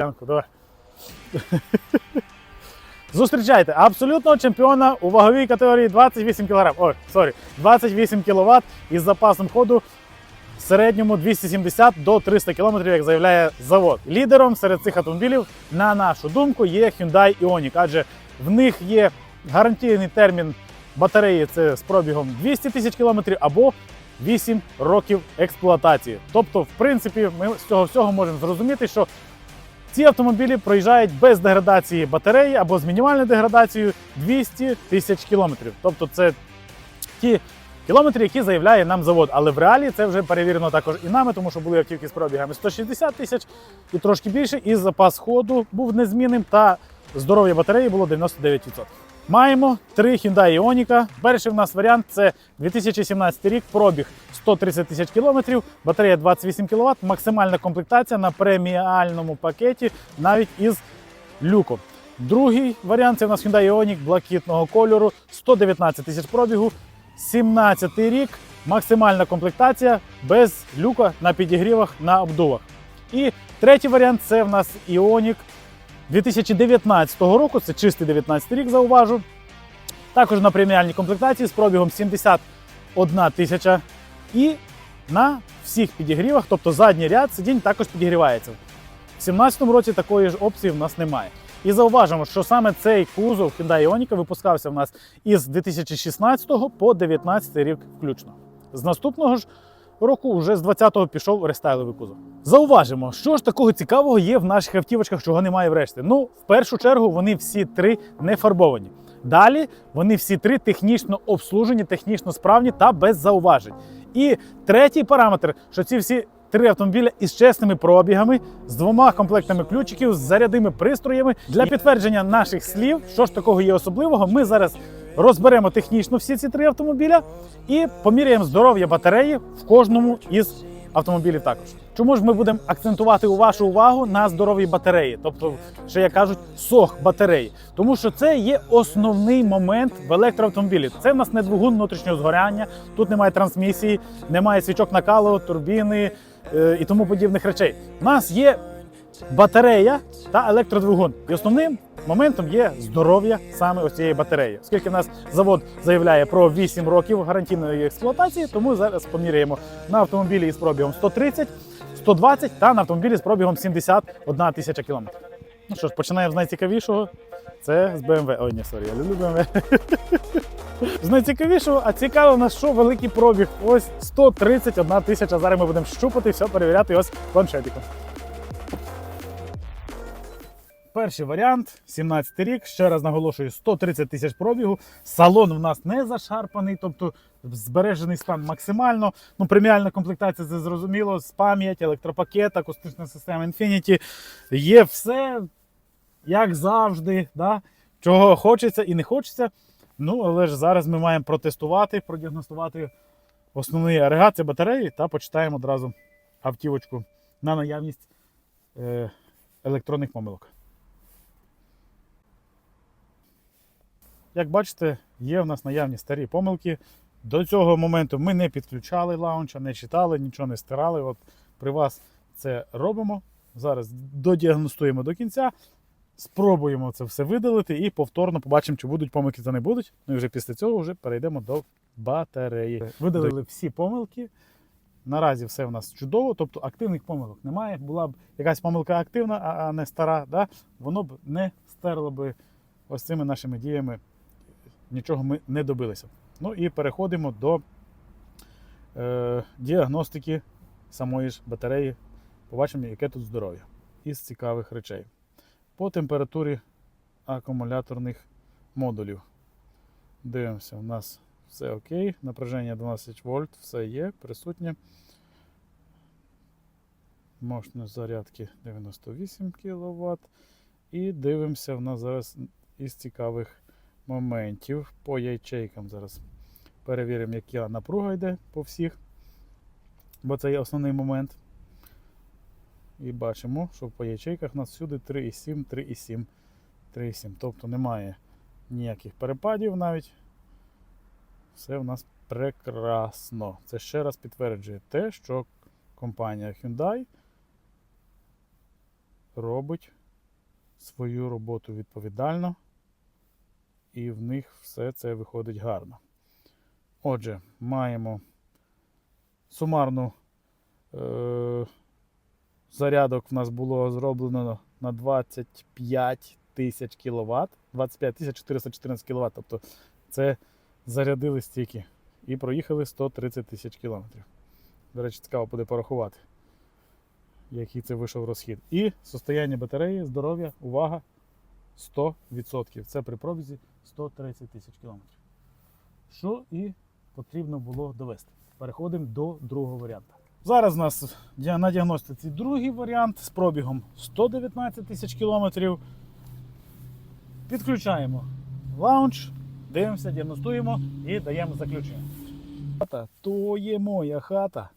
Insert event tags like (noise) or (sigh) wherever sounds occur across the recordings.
Янку, давай. (laughs) Зустрічайте абсолютного чемпіона у ваговій категорії 28 кг. Ой, сорі, 28 кВт із запасом ходу в середньому 270 до 300 км, як заявляє завод. Лідером серед цих автомобілів, на нашу думку, є Hyundai Ioniq, адже в них є гарантійний термін батареї це з пробігом 200 тисяч кілометрів або 8 років експлуатації. Тобто, в принципі, ми з цього всього можемо зрозуміти, що ці автомобілі проїжджають без деградації батареї або з мінімальною деградацією 200 тисяч кілометрів. Тобто, це ті кілометри, які заявляє нам завод. Але в реалі це вже перевірено також і нами, тому що були автівки з пробігами 160 тисяч і трошки більше, і запас ходу був незмінним, та здоров'я батареї було 99%. Маємо три Hyundai Ioniq. Перший в нас варіант це 2017 рік, пробіг 130 тисяч кілометрів, батарея 28 кВт, максимальна комплектація на преміальному пакеті навіть із люком. Другий варіант це в нас Hyundai Ioniq блакитного кольору, 119 тисяч пробігу, 17 рік, максимальна комплектація без люка на підігрівах на обдувах. І третій варіант це в нас Ioniq 2019 року, це чистий 19 рік, зауважу. Також на преміальній комплектації з пробігом 71 тисяча. І на всіх підігрівах, тобто задній ряд сидінь також підігрівається. В 2017 році такої ж опції в нас немає. І зауважимо, що саме цей кузов Hyundai Ioniq випускався в нас із 2016 по 2019 рік включно. З наступного ж року, вже з 20-го пішов рестайловий кузов. Зауважимо, що ж такого цікавого є в наших автівочках, чого немає врешті. Ну, в першу чергу, вони всі три не фарбовані. Далі вони всі три технічно обслужені, технічно справні та без зауважень. І третій параметр, що ці всі три автомобіля із чесними пробігами, з двома комплектами ключиків, з зарядними пристроями. Для підтвердження наших слів, що ж такого є особливого, ми зараз розберемо технічно всі ці три автомобіля і поміряємо здоров'я батареї в кожному із автомобілів також. Чому ж ми будемо акцентувати вашу увагу на здоровій батареї, тобто, ще як кажуть, сох батареї, тому що це є основний момент в електроавтомобілі. Це в нас не двигун внутрішнього згоряння, тут немає трансмісії, немає свічок накалу, турбіни е, і тому подібних речей. У нас є батарея та електродвигун. І основним моментом є здоров'я саме ось цієї батареї. Оскільки в нас завод заявляє про 8 років гарантійної експлуатації, тому зараз поміряємо на автомобілі із пробігом 130, 120 та на автомобілі з пробігом 71 тисяча кілометрів. Ну що ж, починаємо з найцікавішого. Це з BMW. Ой, ні, сорі, я люблю BMW. (laughs) З найцікавішого, а цікаво в нас, що великий пробіг. Ось 131 тисяча. Зараз ми будемо щупати, все перевіряти ось планшетиком. Перший варіант 17 рік. Ще раз наголошую, 130 тисяч пробігу. Салон в нас не зашарпаний, тобто збережений стан максимально. Ну, преміальна комплектація, це зрозуміло, з пам'ять, електропакет, акустична система Infinity. Є все, як завжди, да? чого хочеться і не хочеться. Ну, але ж зараз ми маємо протестувати, продіагностувати основний агрегат, це батареї, та почитаємо одразу автівочку на наявність е, електронних помилок. Як бачите, є в нас наявні старі помилки. До цього моменту ми не підключали лаунча, не читали, нічого не стирали. От при вас це робимо. Зараз додіагностуємо до кінця, спробуємо це все видалити і повторно побачимо, чи будуть помилки, чи не будуть. Ну і вже після цього вже перейдемо до батареї. Видалили всі помилки. Наразі все в нас чудово, тобто активних помилок немає. Була б якась помилка активна, а а не стара, да? воно б не стерло би ось цими нашими діями. Нічого ми не добилися. Ну і переходимо до е, діагностики самої ж батареї. Побачимо, яке тут здоров'я. Із цікавих речей. По температурі акумуляторних модулів. Дивимося, у нас все окей. Напряження 12 вольт, все є, присутнє. Мощність зарядки 98 кВт. І дивимося, в нас зараз із цікавих моментів. По ячейкам зараз перевіримо, яка напруга йде по всіх. Бо це є основний момент. І бачимо, що по ячейках у нас всюди 3,7, 3,7, 3,7. Тобто немає ніяких перепадів навіть. Все в нас прекрасно. Це ще раз підтверджує те, що компанія Hyundai робить свою роботу відповідально, і в них все це виходить гарно. Отже, маємо сумарну е- зарядок в нас було зроблено на 25 тисяч кВт, 25 тисяч 414 кВт. Тобто це зарядили стільки і проїхали 130 тисяч кілометрів. До речі, цікаво буде порахувати, який це вийшов розхід. І состояння батареї, здоров'я, увага, 100%. Це при пробізі 130 тисяч кілометрів. Що і потрібно було довести. Переходимо до другого варіанту. Зараз у нас на діагностиці другий варіант з пробігом 119 тисяч кілометрів. Підключаємо лаунч, дивимося, діагностуємо і даємо заключення. Хата, то є моя хата.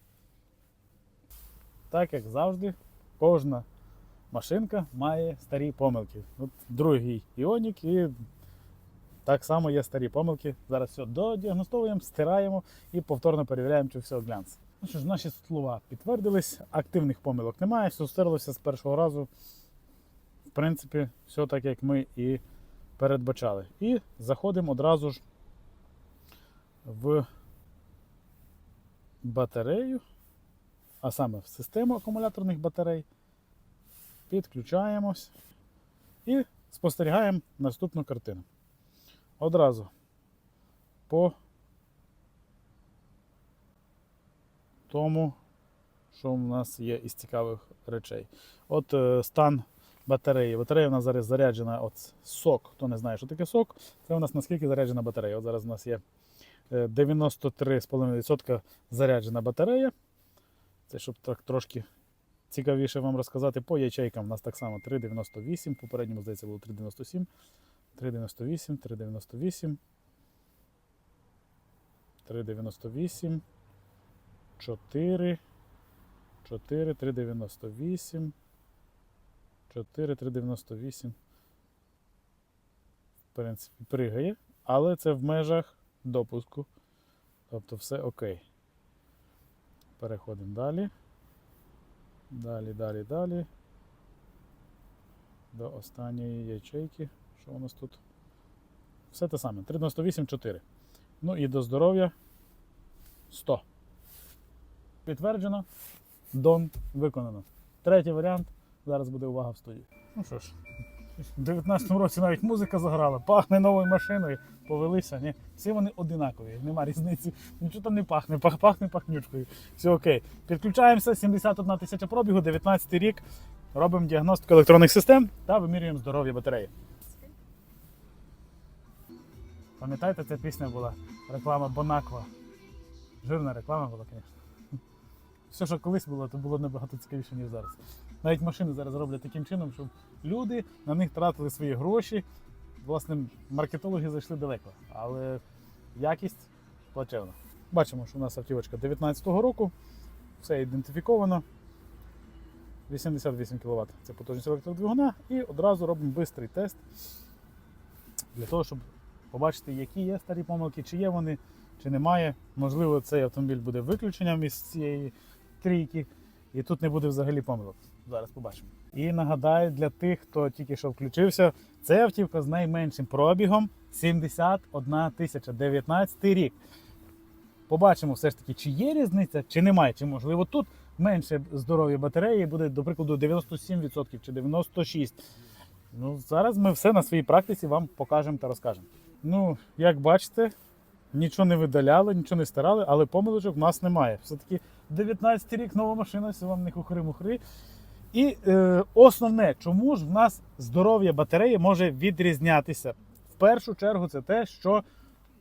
Так як завжди, кожна машинка має старі помилки. От другий іонік і так само є старі помилки. Зараз все додіагностовуємо, стираємо і повторно перевіряємо, чи все глянце. Ну що ж, наші слова підтвердились, активних помилок немає, все стерлося з першого разу. В принципі, все так, як ми і передбачали. І заходимо одразу ж в батарею, а саме в систему акумуляторних батарей. Підключаємось і спостерігаємо наступну картину. Одразу по тому, що в нас є із цікавих речей. От е, стан батареї. Батарея у нас зараз заряджена от сок. Хто не знає, що таке сок, це у нас наскільки заряджена батарея. От зараз у нас є е, 93,5% заряджена батарея. Це щоб так трошки цікавіше вам розказати. По ячейкам у нас так само 3,98. Попередньому, здається, було 3,97. 3,98, 3,98. 3,98. 4. 4, 3,98. 4, 3,98. В принципі, пригає, але це в межах допуску. Тобто все окей. Переходимо далі. Далі, далі, далі. До останньої ячейки. Що у нас тут? Все те саме. 398, 4. Ну і до здоров'я 100. Підтверджено. Дон виконано. Третій варіант. Зараз буде увага в студії. Ну що ж, в 19-му році навіть музика заграла, пахне новою машиною, повелися. Ні? Всі вони одинакові, нема різниці. Нічого там не пахне, пах, пахне пахнючкою. Все окей. Підключаємося, 71 тисяча пробігу, 19 рік. Робимо діагностику електронних систем та вимірюємо здоров'я батареї. Пам'ятаєте, ця пісня була реклама Бонаква. Жирна реклама була, звісно. Все, що колись було, то було набагато цікавіше, ніж зараз. Навіть машини зараз роблять таким чином, щоб люди на них тратили свої гроші. Власне, маркетологи зайшли далеко, але якість плачевна. Бачимо, що у нас автівочка 19-го року, все ідентифіковано. 88 кВт це потужність електродвигуна. І одразу робимо швидкий тест для того, щоб побачити, які є старі помилки, чи є вони, чи немає. Можливо, цей автомобіль буде виключенням із цієї трійки, і тут не буде взагалі помилок. Зараз побачимо. І нагадаю для тих, хто тільки що включився, це автівка з найменшим пробігом 71 тисяча 19 рік. Побачимо все ж таки, чи є різниця, чи немає, чи можливо тут менше здоров'я батареї буде, до прикладу, 97% чи 96%. Ну, зараз ми все на своїй практиці вам покажемо та розкажемо. Ну, як бачите, нічого не видаляли, нічого не старали, але помилочок в нас немає. Все-таки 19 рік нова машина, все вам не кухри-мухри. І е, основне, чому ж в нас здоров'я батареї може відрізнятися? В першу чергу, це те, що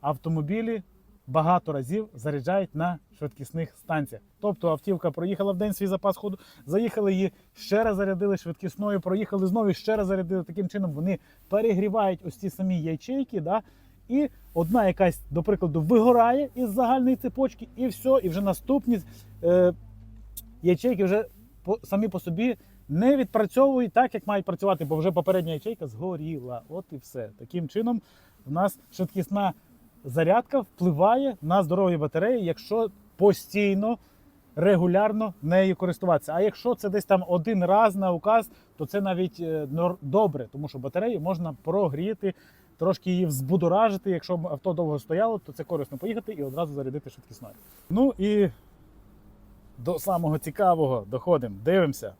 автомобілі багато разів заряджають на швидкісних станціях. Тобто автівка проїхала в день свій запас ходу, заїхали її, ще раз зарядили швидкісною, проїхали знову ще раз зарядили. Таким чином вони перегрівають ось ці самі ячейки. Да? І одна якась, до прикладу, вигорає із загальної цепочки, і все, і вже наступні е, ячейки вже по, самі по собі не відпрацьовують так, як мають працювати, бо вже попередня ячейка згоріла. От і все. Таким чином, в нас швидкісна зарядка впливає на здоров'я батареї, якщо постійно регулярно нею користуватися. А якщо це десь там один раз на указ, то це навіть е, добре, тому що батарею можна прогріти, трошки її взбудоражити. Якщо авто довго стояло, то це корисно поїхати і одразу зарядити швидкісною. Ну і до самого цікавого доходимо. Дивимося.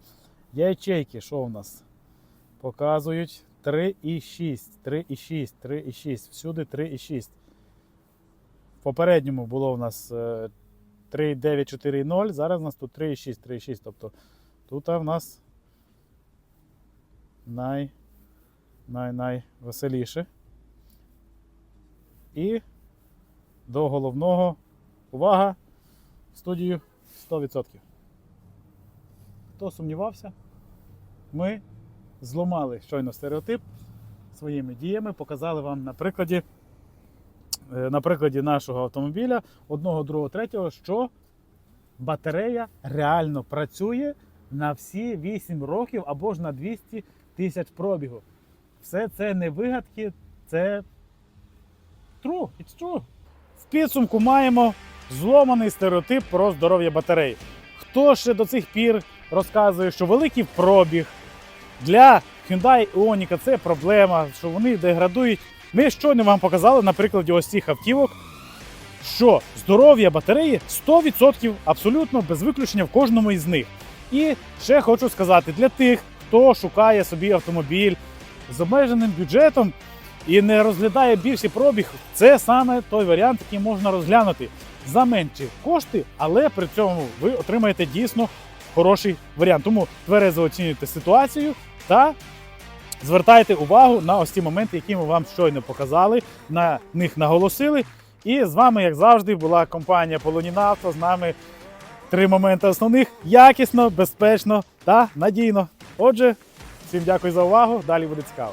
Ячейки, що у нас? Показують 3,6, 3,6, 3,6. Всюди 3,6. Попередньому було у нас е, 3,9, 4,0. Зараз у нас тут 3,6, 3,6. Тобто тут в нас най, най, най. І до головного увага! В студію 100%. Хто сумнівався, ми зламали щойно стереотип своїми діями, показали вам на прикладі, е, на прикладі нашого автомобіля, одного, другого, третього, що батарея реально працює на всі 8 років або ж на 200 тисяч пробігу. Все це не вигадки, це true, it's true. В підсумку маємо зломаний стереотип про здоров'я батареї. Хто ще до цих пір розказує, що великий пробіг для Hyundai Ioniq це проблема, що вони деградують. Ми щойно вам показали на прикладі ось цих автівок, що здоров'я батареї 100% абсолютно без виключення в кожному із них. І ще хочу сказати для тих, хто шукає собі автомобіль з обмеженим бюджетом і не розглядає більший пробіг, це саме той варіант, який можна розглянути за менші кошти, але при цьому ви отримаєте дійсно хороший варіант. Тому тверезо оцінюйте ситуацію та звертайте увагу на ось ці моменти, які ми вам щойно показали, на них наголосили. І з вами, як завжди, була компанія Полонінавто. З нами три моменти основних: якісно, безпечно та надійно. Отже, всім дякую за увагу. Далі буде цікаво.